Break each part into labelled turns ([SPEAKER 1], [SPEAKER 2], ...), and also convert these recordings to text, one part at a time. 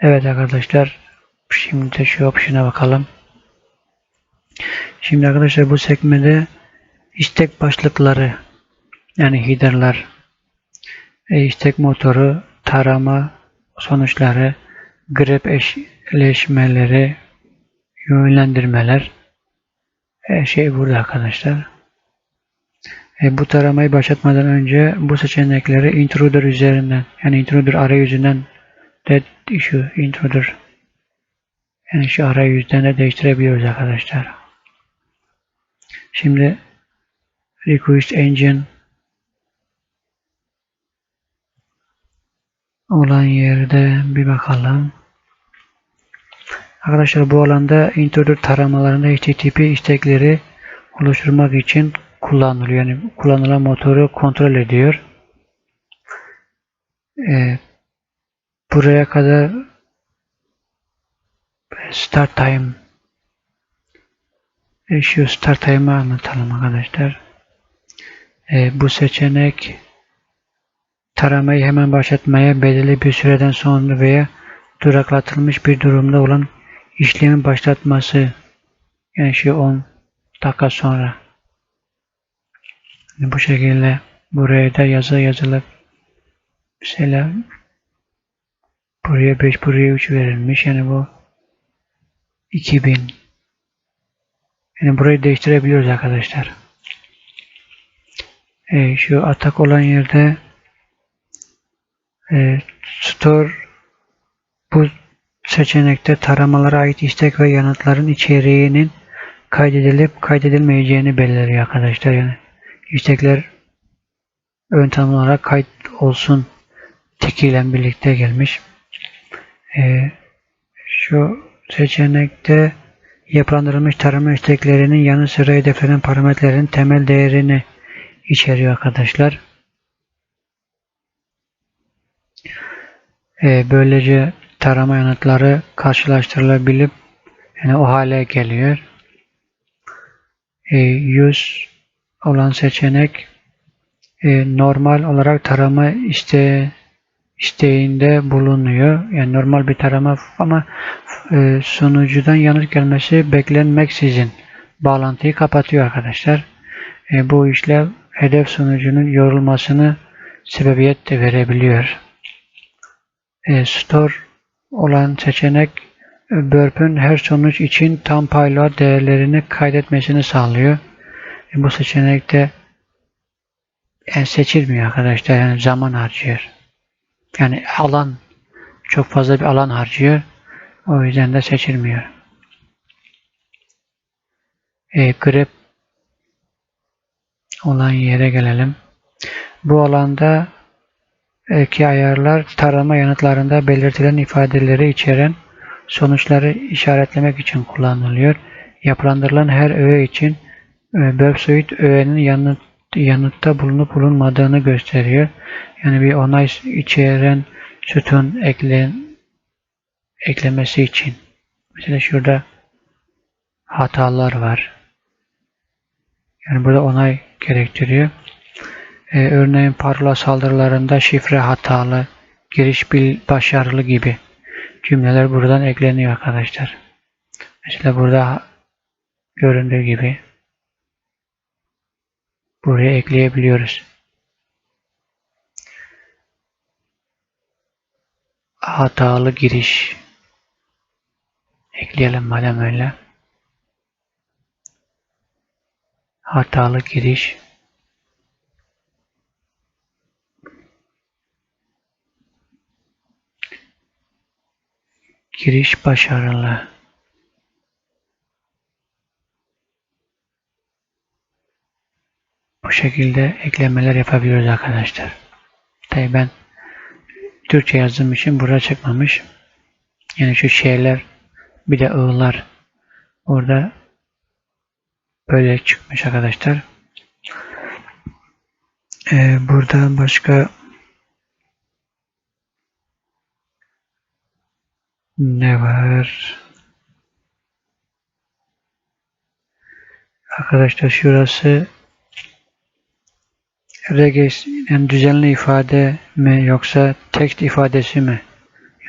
[SPEAKER 1] Evet arkadaşlar şimdi de şu option'a bakalım. Şimdi arkadaşlar bu sekmede istek başlıkları yani header'lar, e, istek motoru, tarama sonuçları, grep eşleşmeleri, yönlendirmeler her şey burada arkadaşlar. E, bu taramayı başlatmadan önce bu seçenekleri intruder üzerinden yani intruder arayüzünden de şu intruder yani şu arayüzden de değiştirebiliyoruz arkadaşlar. Şimdi request engine olan yerde bir bakalım. Arkadaşlar bu alanda intruder taramalarında HTTP istekleri oluşturmak için kullanılıyor. Yani kullanılan motoru kontrol ediyor. Ee, buraya kadar start time e, şu start time'ı anlatalım arkadaşlar. Ee, bu seçenek taramayı hemen başlatmaya belirli bir süreden sonra veya duraklatılmış bir durumda olan işlemin başlatması yani şu 10 dakika sonra bu şekilde buraya da yazı yazılıp mesela buraya 5 buraya 3 verilmiş yani bu 2000 yani burayı değiştirebiliyoruz arkadaşlar. E, şu atak olan yerde e, store bu seçenekte taramalara ait istek ve yanıtların içeriğinin kaydedilip kaydedilmeyeceğini belirliyor arkadaşlar. Yani istekler ön tanım olarak kayıt olsun tikiyle birlikte gelmiş. Ee, şu seçenekte yapılandırılmış tarama isteklerinin yanı sıra hedeflenen parametrelerin temel değerini içeriyor arkadaşlar. Ee, böylece tarama yanıtları karşılaştırılabilip yani o hale geliyor. E, yüz olan seçenek e, normal olarak tarama iste isteğinde bulunuyor. Yani normal bir tarama ama e, sunucudan yanıt gelmesi beklenmeksizin bağlantıyı kapatıyor arkadaşlar. E, bu işlev hedef sunucunun yorulmasını sebebiyet de verebiliyor. E, store olan seçenek Burp'ün her sonuç için tam payload değerlerini kaydetmesini sağlıyor. E, bu seçenekte yani seçilmiyor arkadaşlar. Yani zaman harcıyor. Yani alan çok fazla bir alan harcıyor. O yüzden de seçilmiyor. E, grep olan yere gelelim. Bu alanda ki ayarlar tarama yanıtlarında belirtilen ifadeleri içeren sonuçları işaretlemek için kullanılıyor. Yapılandırılan her öğe için e, Burp öğenin yanıt, yanıtta bulunup bulunmadığını gösteriyor. Yani bir onay içeren sütun eklen, eklemesi için. Mesela şurada hatalar var. Yani burada onay gerektiriyor. Ee, örneğin parola saldırılarında şifre hatalı, giriş bil başarılı gibi cümleler buradan ekleniyor arkadaşlar. Mesela burada göründüğü gibi buraya ekleyebiliyoruz. Hatalı giriş ekleyelim madem öyle. Hatalı giriş Giriş başarılı. Bu şekilde eklemeler yapabiliyoruz arkadaşlar. Tabi ben Türkçe yazdığım için burada çıkmamış. Yani şu şeyler bir de ı'lar orada böyle çıkmış arkadaşlar. Ee, burada başka Ne var? Arkadaşlar şurası regex yani düzenli ifade mi yoksa text ifadesi mi?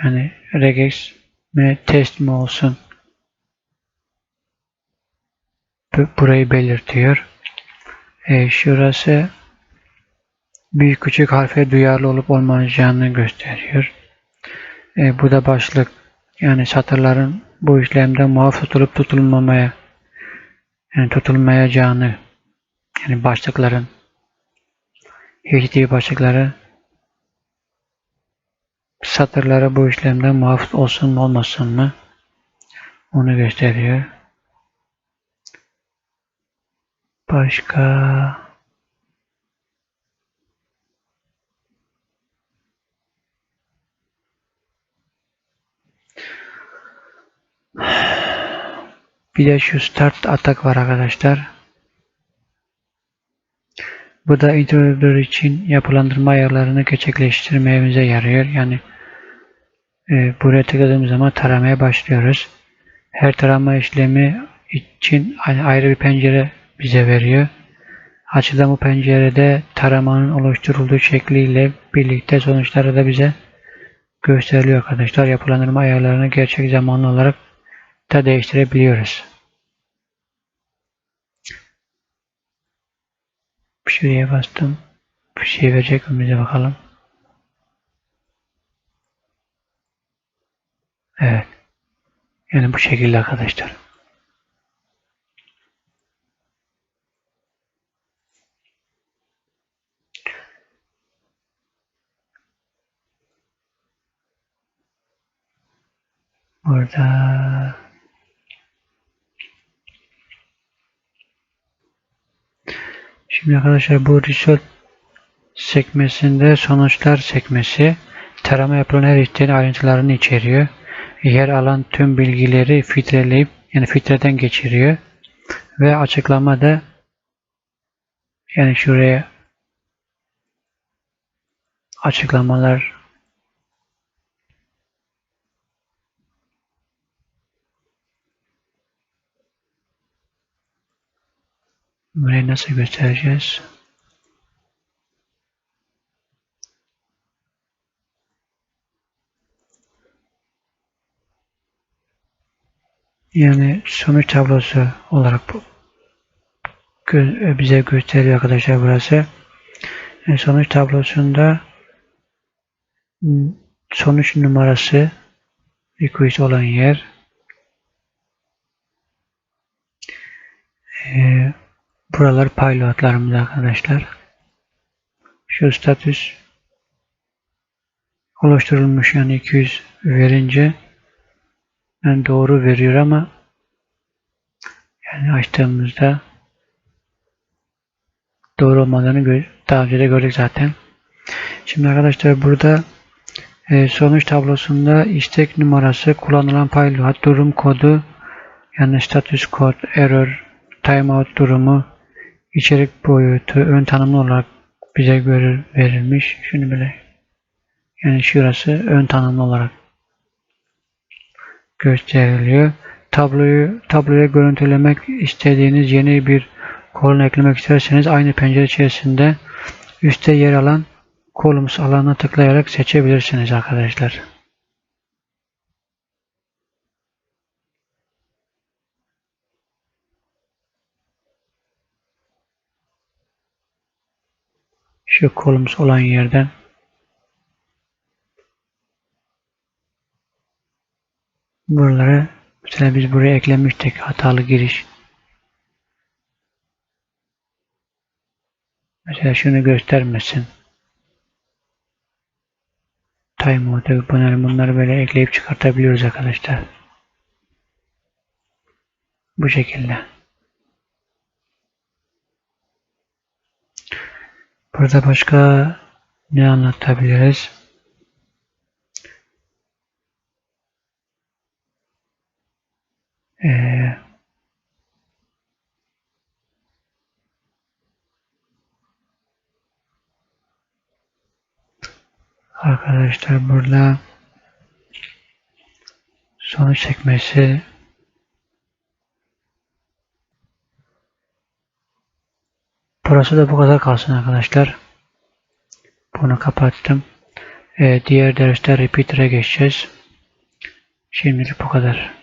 [SPEAKER 1] Yani regex mi test mi olsun. Bu- Burayı belirtiyor. E, şurası büyük küçük harfe duyarlı olup olmayacağını gösteriyor. E, bu da başlık. Yani satırların bu işlemde muaf tutulup tutulmamaya yani tutulmayacağını yani başlıkların HD başlıkları satırlara bu işlemden muaf olsun mu olmasın mı onu gösteriyor. Başka bir de şu start atak var arkadaşlar. Bu da introdür için yapılandırma ayarlarını gerçekleştirmemize yarıyor. Yani e, buraya tıkladığımız zaman taramaya başlıyoruz. Her tarama işlemi için ayrı bir pencere bize veriyor. Açılan bu pencerede taramanın oluşturulduğu şekliyle birlikte sonuçları da bize gösteriliyor arkadaşlar. Yapılandırma ayarlarını gerçek zamanlı olarak da değiştirebiliyoruz. Şuraya bastım. Bir şey verecek mi bize bakalım. Evet. Yani bu şekilde arkadaşlar. Burada Şimdi arkadaşlar bu result sekmesinde sonuçlar sekmesi tarama yapılan her isteğin ayrıntılarını içeriyor. Yer alan tüm bilgileri filtreleyip yani filtreden geçiriyor. Ve açıklama da yani şuraya açıklamalar Burayı nasıl göstereceğiz? Yani sonuç tablosu olarak bu bize gösteriyor arkadaşlar burası. E, sonuç tablosunda sonuç numarası request olan yer e, buralar pilotlarımız arkadaşlar. Şu statüs oluşturulmuş yani 200 verince yani doğru veriyor ama yani açtığımızda doğru olmadığını daha önce de gördük zaten. Şimdi arkadaşlar burada e, sonuç tablosunda istek numarası, kullanılan payload, durum kodu, yani status kod, error, timeout durumu, içerik boyutu, ön tanımlı olarak bize göre verilmiş. Şunu bile yani şurası ön tanımlı olarak gösteriliyor. Tabloyu tabloya görüntülemek istediğiniz yeni bir kolon eklemek isterseniz aynı pencere içerisinde üstte yer alan Columns alanına tıklayarak seçebilirsiniz arkadaşlar. Şu Columns olan yerden buraları mesela biz buraya eklemiştik hatalı giriş. Mesela şunu göstermesin. Time mode bunları, bunları böyle ekleyip çıkartabiliyoruz arkadaşlar. Bu şekilde. Burada başka ne anlatabiliriz? Ee, arkadaşlar burada sonuç sekmesi Burası da bu kadar kalsın arkadaşlar. Bunu kapattım. E, diğer derste repeater'e geçeceğiz. Şimdilik bu kadar.